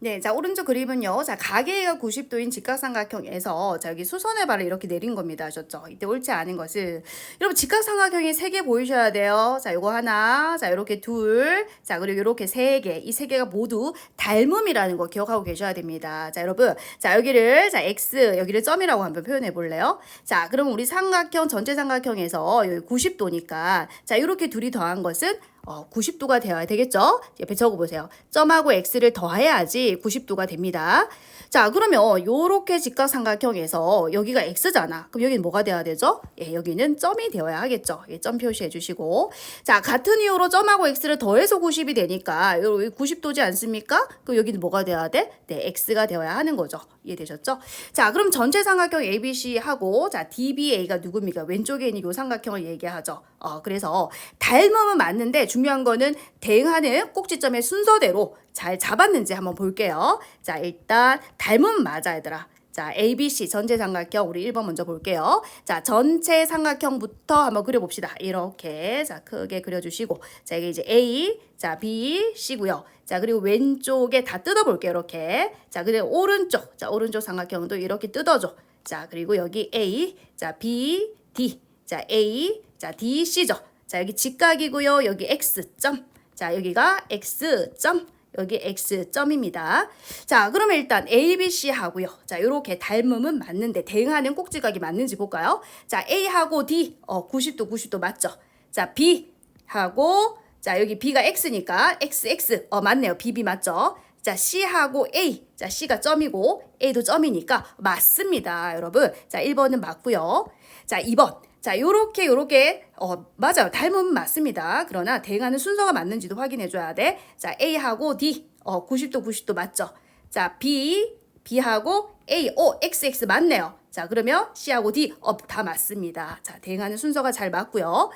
네, 자, 오른쪽 그림은요. 자, 가계가 90도인 직각삼각형에서 자, 여기 수선의 발을 이렇게 내린 겁니다. 아셨죠? 이때 옳지 않은 것은 여러분 직각삼각형이 세 개 보이셔야 돼요. 자, 요거 하나, 자, 요렇게 둘, 자, 그리고 요렇게 세 개. 이 세 개가 모두 닮음이라는 거 기억하고 계셔야 됩니다. 자, 여러분. 자, 여기를 자, x 여기를 점이라고 한번 표현해 볼래요? 자, 그럼 우리 삼각형 전체 삼각형에서 여기 90도니까 자, 요렇게 둘이 더한 것은 어, 90도가 되어야 되겠죠? 옆에 적어보세요. 점하고 x를 더해야지 90도가 됩니다. 자, 그러면 요렇게 직각삼각형에서 여기가 x잖아. 그럼 여기는 뭐가 돼야 되죠? 예, 여기는 점이 되어야 하겠죠. 예, 점 표시해 주시고. 자, 같은 이유로 점하고 x를 더해서 90이 되니까 여기 90도지 않습니까? 그럼 여기는 뭐가 돼야 돼? 네, x가 되어야 하는 거죠. 이해되셨죠? 자, 그럼 전체 삼각형 ABC하고 자, DBA가 누굽니까? 왼쪽에 있는 요 삼각형을 얘기하죠. 어, 그래서 닮음은 맞는데 중요한 거는 대응하는 꼭지점의 순서대로 잘 잡았는지 한번 볼게요. 자, 일단 닮음은 맞아 얘들아. 자, ABC 전체 삼각형 우리 1번 먼저 볼게요. 자, 전체 삼각형부터 한번 그려봅시다. 이렇게 자 크게 그려주시고 자 이게 이제 A, 자 B, C고요. 자 그리고 왼쪽에 다 뜯어볼게요. 이렇게 자 그리고 오른쪽 자 오른쪽 삼각형도 이렇게 뜯어줘. 자 그리고 여기 A, 자 B, D, 자 A, 자 D, C죠. 자 여기 직각이고요. 여기 X 점. 자 여기가 X 점. 여기 X점입니다. 자, 그러면 일단 A, B, C 하고요. 자, 요렇게 닮음은 맞는데 대응하는 꼭지각이 맞는지 볼까요? 자, A하고 D, 어, 90도, 90도 맞죠? 자, B 하고, 자, 여기 B가 X니까 X, X, 어, 맞네요. B, B 맞죠? 자, C하고 A. 자, C가 점이고 A도 점이니까 맞습니다, 여러분. 자, 1번은 맞고요. 자, 2번. 자, 요렇게 요렇게 어, 맞아요. 닮음은 맞습니다. 그러나 대응하는 순서가 맞는지도 확인해 줘야 돼. 자, A하고 D. 어, 90도 90도 맞죠? 자, B B하고 A, O, X, X 맞네요. 자, 그러면 C하고 D 어, 다 맞습니다. 자, 대응하는 순서가 잘 맞고요.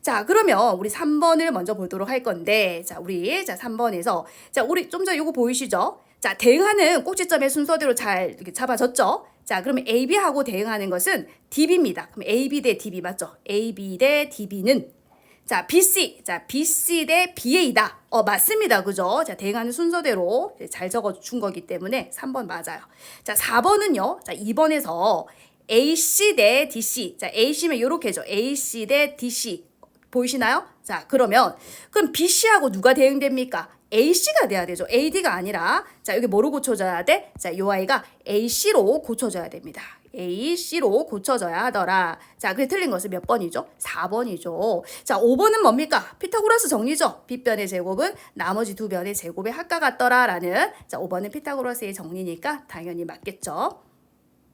자, 그러면 우리 3번을 먼저 보도록 할 건데, 자, 우리, 자, 3번에서, 자, 우리 좀 전에 요거 보이시죠? 자, 대응하는 꼭지점의 순서대로 잘 이렇게 잡아졌죠? 자, 그러면 AB하고 대응하는 것은 DB입니다. 그럼 AB 대 DB 맞죠? AB 대 DB는 자, BC. 자, BC 대 BA다. 어, 맞습니다. 그죠? 자, 대응하는 순서대로 잘 적어 준 거기 때문에 3번 맞아요. 자, 4번은요. 자, 2번에서 AC 대 DC. 자, AC면 요렇게죠. AC 대 DC. 보이시나요? 자, 그러면 그럼 BC하고 누가 대응됩니까? AC가 돼야 되죠. AD가 아니라 자, 여기 뭐로 고쳐져야 돼? 자, 요 아이가 AC로 고쳐져야 됩니다. AC로 고쳐져야 하더라. 자, 그래 틀린 것은 몇 번이죠? 4번이죠. 자, 5번은 뭡니까? 피타고라스 정리죠. 빗변의 제곱은 나머지 두 변의 제곱의 합과 같더라 라는 자, 5번은 피타고라스의 정리니까 당연히 맞겠죠.